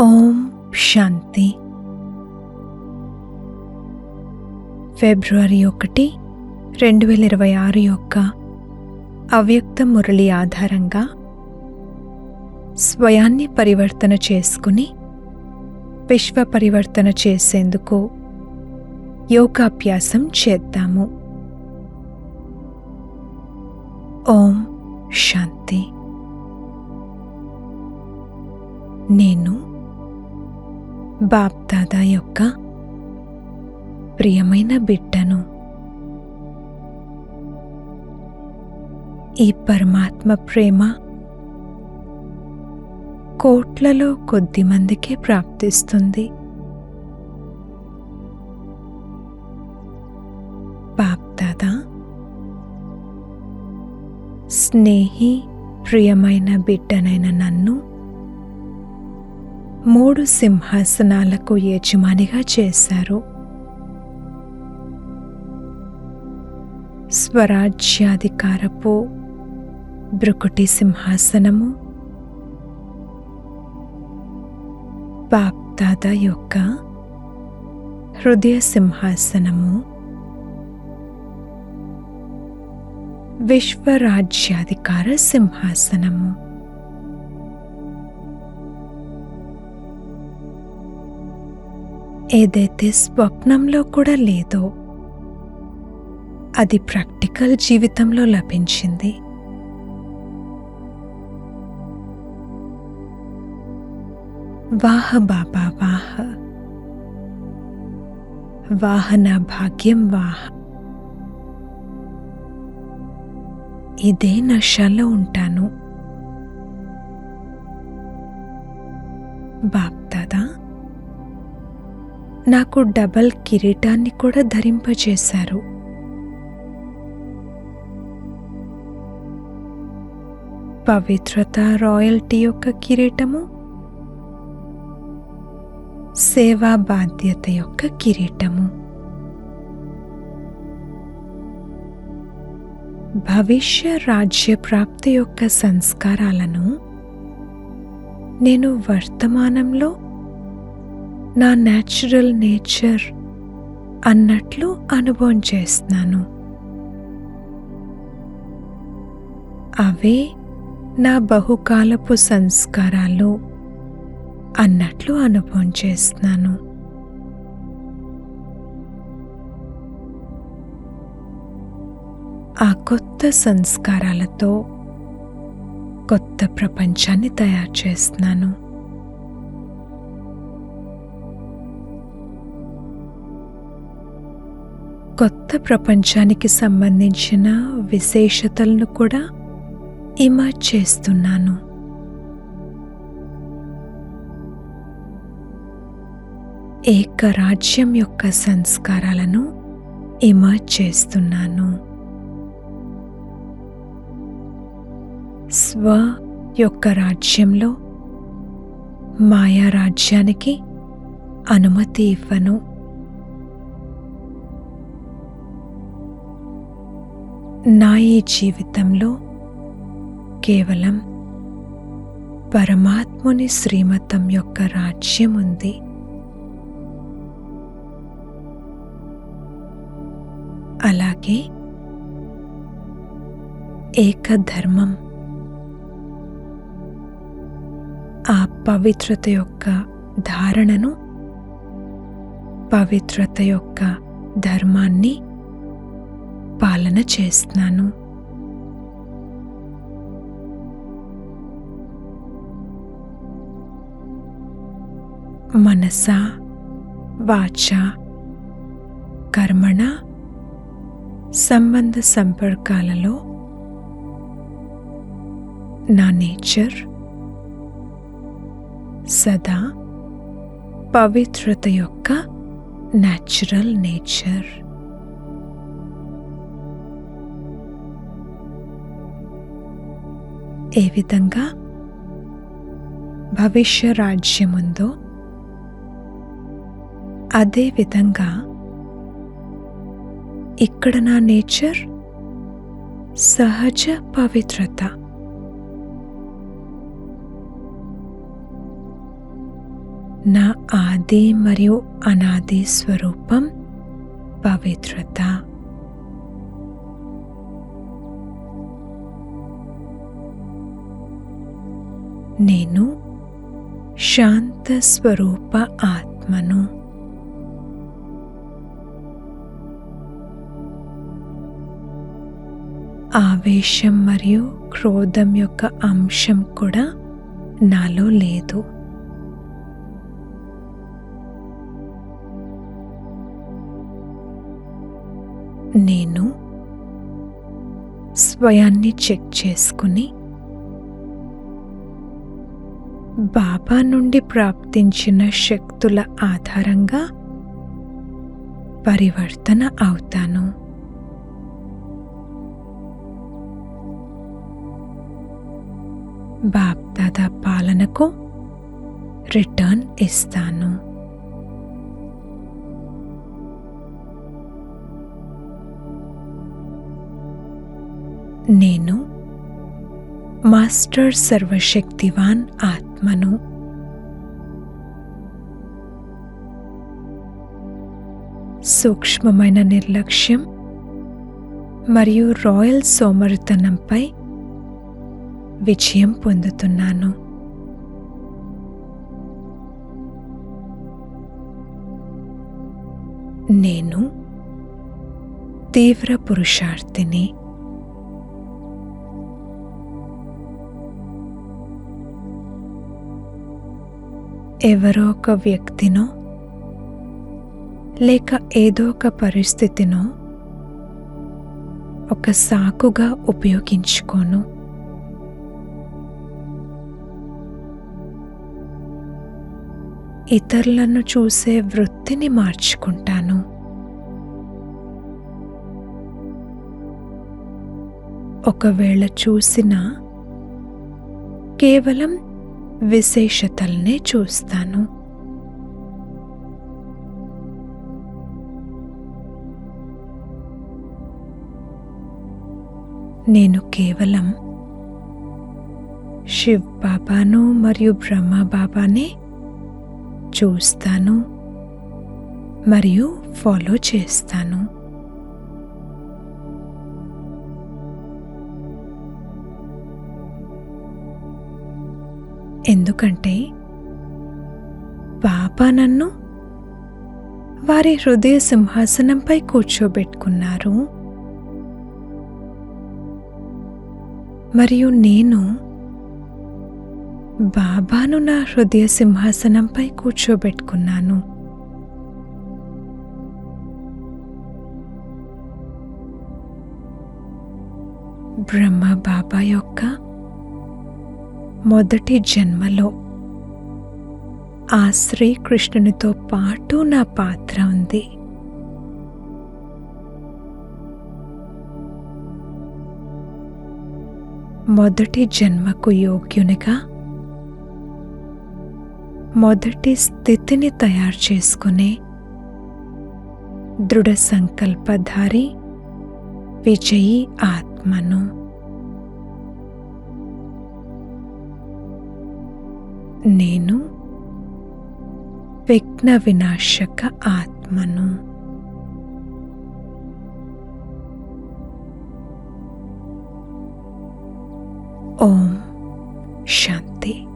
ఓం శాంతి. ఫిబ్రవరి ఒకటి రెండు వేల ఇరవై ఆరు యొక్క అవ్యక్త మురళి ఆధారంగా స్వయాన్ని పరివర్తన చేసుకుని విశ్వ పరివర్తన చేసేందుకు యోగాభ్యాసం చేద్దాము. ఓం శాంతి. నేను బాప్దాదా యొక్క ప్రియమైన బిడ్డను. ఈ పరమాత్మ ప్రేమ కోట్లలో కొద్ది మందికే ప్రాప్తిస్తుంది. బాప్దాదా స్నేహి ప్రియమైన బిడ్డనైన నన్ను మూడు సింహాసనాలకు యజమానిగా చేశారు. స్వరాజ్యాధికారపు బ్రుకుటి సింహాసనము బాప్దాద యొక్క హృదయ సింహాసనము విశ్వరాజ్యాధికార సింహాసనము. ఏదైతే స్వప్నంలో కూడా లేదో అది ప్రాక్టికల్ జీవితంలో లభించింది. వాహ బాబా వాహ. వాహన భాగ్యం వాహ. ఇదే నషాలో ఉంటాను. బాప్ దాదా. నాకు డబల్ కిరీటాన్ని కూడా ధరింపజేశారు. పవిత్రత రాయల్టీ యొక్క కిరీటము సేవా బాధ్యత యొక్క కిరీటము. భవిష్య రాజ్య ప్రాప్తి యొక్క సంస్కారాలను నేను వర్తమానంలో నా న్యాచురల్ నేచర్ అన్నట్లు అనుభవం చేస్తున్నాను. అవే నా బహుకాలపు సంస్కారాలు అన్నట్లు అనుభవం చేస్తున్నాను. ఆ కొత్త సంస్కారాలతో కొత్త ప్రపంచాన్ని తయారు చేస్తున్నాను. కొత్త ప్రపంచానికి సంబంధించిన విశేషతలను కూడా ఇమాజ్ చేస్తున్నాను. ఏకరాజ్యం యొక్క సంస్కారాలను ఇమర్జ్ చేస్తున్నాను. స్వ యొక్క రాజ్యంలో మాయా రాజ్యానికి అనుమతి ఇవ్వను. నా ఈ జీవితంలో కేవలం పరమాత్ముని శ్రీమతం యొక్క రాజ్యం ఉంది అలాగే ఏకధర్మం ఆ పవిత్రత యొక్క ధారణను పవిత్రత యొక్క ధర్మాన్ని పాలన చేస్తున్నాను. మనస వాచ కర్మణ సంబంధ సంపర్కాలలో నా నేచర్ సదా పవిత్రత యొక్క న్యాచురల్ నేచర్ ఏ విధంగా? భవిష్య రాజ్యముందో అదే విధంగా ఇక్కడ నా నేచర్ సహజ పవిత్రత. నా ఆది మరియు అనాది స్వరూపం పవిత్రత. నేను శాంత స్వరూప ఆత్మను. ఆవేశం మరియు క్రోధం యొక్క అంశం కూడా నాలో లేదు. నేను స్వయాన్ని చెక్ చేసుకుని బాబా నుండి ప్రాప్తించిన శక్తుల ఆధారంగా పరివర్తన అవుతాను. బాప్దాదా పాలనకు రిటర్న్ ఇస్తాను. నేను మాస్టర్ సర్వశక్తివాన్ ఆత్మను సూక్ష్మమైన నిర్లక్ష్యం మరియు రాయల్ సోమరితనంపై విజయం పొందుతున్నాను. నేను తీవ్ర పురుషార్థిని ఎవరో ఒక వ్యక్తినో లేక ఏదో ఒక పరిస్థితినో ఒక సాకుగా ఉపయోగించుకోను. ఇతరులను చూసే వృత్తిని మార్చుకుంటాను. ఒకవేళ చూసినా కేవలం విశేషతల్నే చూస్తాను. నేను కేవలం శివ్ బాబాను మరియు బ్రహ్మ బాబానే చూస్తాను మరియు ఫాలో చేస్తాను. ఎందుకంటే బాబా నన్ను వారి హృదయ సింహాసనంపై కూర్చోబెట్టుకున్నారు. మరియు నేను బాబాను నా హృదయ సింహాసనంపై కూర్చోబెట్టుకున్నాను. బ్రహ్మ బాబా యొక్క మొదటి జన్మలో ఆ శ్రీకృష్ణునితో పాటు నా పాత్ర ఉంది. మొదటి జన్మకు యోగ్యునిగా మొదటి స్థితిని తయారు చేసుకునే దృఢ సంకల్పధారి విజయీ ఆత్మను. నేను విఘ్న వినాశక ఆత్మను. ఓం శాంతి.